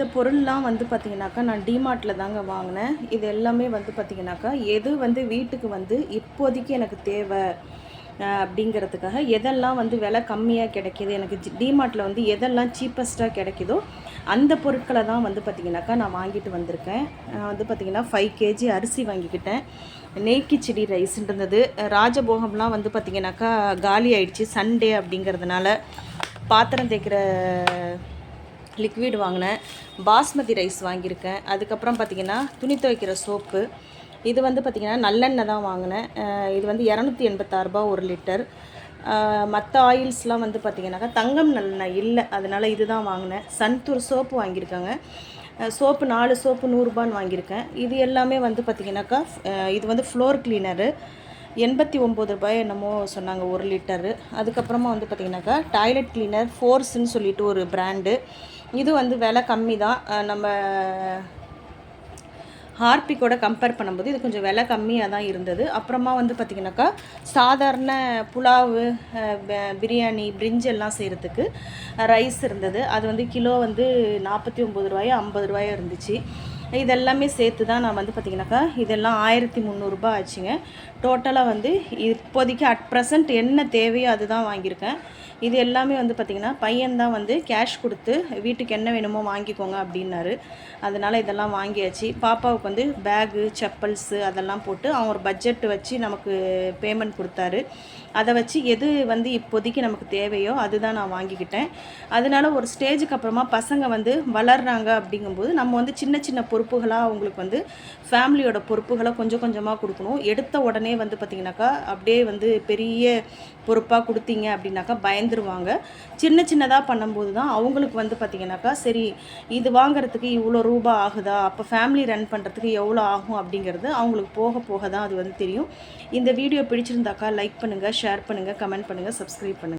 இந்த பொருள்லாம் வந்து பார்த்திங்கனாக்கா நான் டிமார்ட்டில் தாங்க வாங்கினேன். இது எல்லாமே வந்து பார்த்திங்கனாக்கா எது வந்து வீட்டுக்கு வந்து இப்போதைக்கு எனக்கு தேவை அப்படிங்கிறதுக்காக எதெல்லாம் வந்து விலை கம்மியாக கிடைக்கிது எனக்கு டிமார்ட்டில் வந்து எதெல்லாம் சீப்பஸ்ட்டாக கிடைக்குதோ அந்த பொருட்களை தான் வந்து பார்த்திங்கனாக்கா நான் வாங்கிட்டு வந்திருக்கேன். நான் வந்து பார்த்திங்கன்னா ஃபைவ் கேஜி அரிசி வாங்கிக்கிட்டேன். நெய் கிச்சடி ரைஸ்ன்னு இருந்தது ராஜபோகம்லாம் வந்து பார்த்திங்கனாக்கா காலி ஆயிடுச்சு சண்டே அப்படிங்கிறதுனால பாத்திரம் தேய்க்கிற லிக்விட் வாங்கினேன். பாஸ்மதி ரைஸ் வாங்கியிருக்கேன். அதுக்கப்புறம் பார்த்திங்கன்னா துணி துவைக்கிற சோப்பு இது வந்து பார்த்திங்கன்னா நல்லெண்ணெய் தான் வாங்கினேன். இது வந்து இரநூத்தி எண்பத்தாறுரூபா ஒரு லிட்டர் மற்ற ஆயில்ஸ்லாம் வந்து பார்த்திங்கனாக்கா தங்கம் நல்லெண்ணெய் இல்லை. அதனால் இது தான் வாங்கினேன். சன்தூர் சோப்பு வாங்கியிருக்காங்க. சோப்பு நாலு சோப்பு நூறுரூபான்னு வாங்கியிருக்கேன். இது எல்லாமே வந்து பார்த்திங்கனாக்கா இது வந்து ஃப்ளோர் கிளீனரு எண்பத்தி ஒம்பது ரூபாய் என்னமோ சொன்னாங்க ஒரு லிட்டரு அதுக்கப்புறமா வந்து பார்த்திங்கனாக்கா டாய்லெட் கிளீனர் ஃபோர்ஸ்ன்னு சொல்லிட்டு ஒரு பிராண்டு இது வந்து விலை கம்மி தான் நம்ம ஹார்பிக்கோட கம்பேர் பண்ணும்போது இது கொஞ்சம் விலை கம்மியாக தான் இருந்தது. அப்புறமா வந்து பார்த்திங்கனாக்கா சாதாரண புலாவு பிரியாணி பிரிஞ்சு எல்லாம் செய்கிறதுக்கு ரைஸ் இருந்தது. அது வந்து கிலோ வந்து நாற்பத்தி ஒம்பது ரூபாயோ ஐம்பது ரூபாயோ இருந்துச்சு. இதெல்லாமே சேர்த்து தான் நான் வந்து பார்த்திங்கனாக்கா இதெல்லாம் ஆயிரத்தி முந்நூறுரூபா ஆச்சுங்க. டோட்டலாக வந்து இப்போதைக்கு அட் ப்ரெசண்ட் என்ன தேவையோ அதுதான் வாங்கியிருக்கேன். இது எல்லாமே வந்து பார்த்திங்கன்னா பையன்தான் வந்து கேஷ் கொடுத்து வீட்டுக்கு என்ன வேணுமோ வாங்கிக்கோங்க அப்படின்னாரு. அதனால் இதெல்லாம் வாங்கியாச்சு. பாப்பாவுக்கு வந்து பேகு செப்பல்ஸு அதெல்லாம் போட்டு அவங்க ஒரு பட்ஜெட் வச்சு நமக்கு பேமெண்ட் கொடுத்தாரு. அதை வச்சு எது வந்து இப்போதைக்கு நமக்கு தேவையோ அதுதான் நான் வாங்கிக்கிட்டேன். அதனால ஒரு ஸ்டேஜுக்கு அப்புறமா பசங்க வந்து வளர்கிறாங்க அப்படிங்கும்போது நம்ம வந்து சின்ன சின்ன பொறுப்புகளாக அவங்களுக்கு வந்து ஃபேமிலியோட பொறுப்புகளை கொஞ்சம் கொஞ்சமாக கொடுக்கணும். எடுத்த உடனே வந்து பார்த்திங்கனாக்கா அப்படியே வந்து பெரிய பொறுப்பாக கொடுத்தீங்க அப்படின்னாக்கா பயந்துருவாங்க. சின்ன சின்னதாக பண்ணும்போது தான் அவங்களுக்கு வந்து பார்த்திங்கனாக்கா சரி இது வாங்குறதுக்கு இவ்வளோ ரூபா ஆகுதா? அப்போ ஃபேமிலி ரன் பண்ணுறதுக்கு எவ்வளோ ஆகும் அப்படிங்கிறது அவங்களுக்கு போக போக தான் அது வந்து தெரியும். இந்த வீடியோ பிடிச்சிருந்தாக்கா லைக் பண்ணுங்கள் ஷேர் பண்ணுங்கள் கமெண்ட் பண்ணுங்கள் சப்ஸ்கிரைப் பண்ணுங்கள்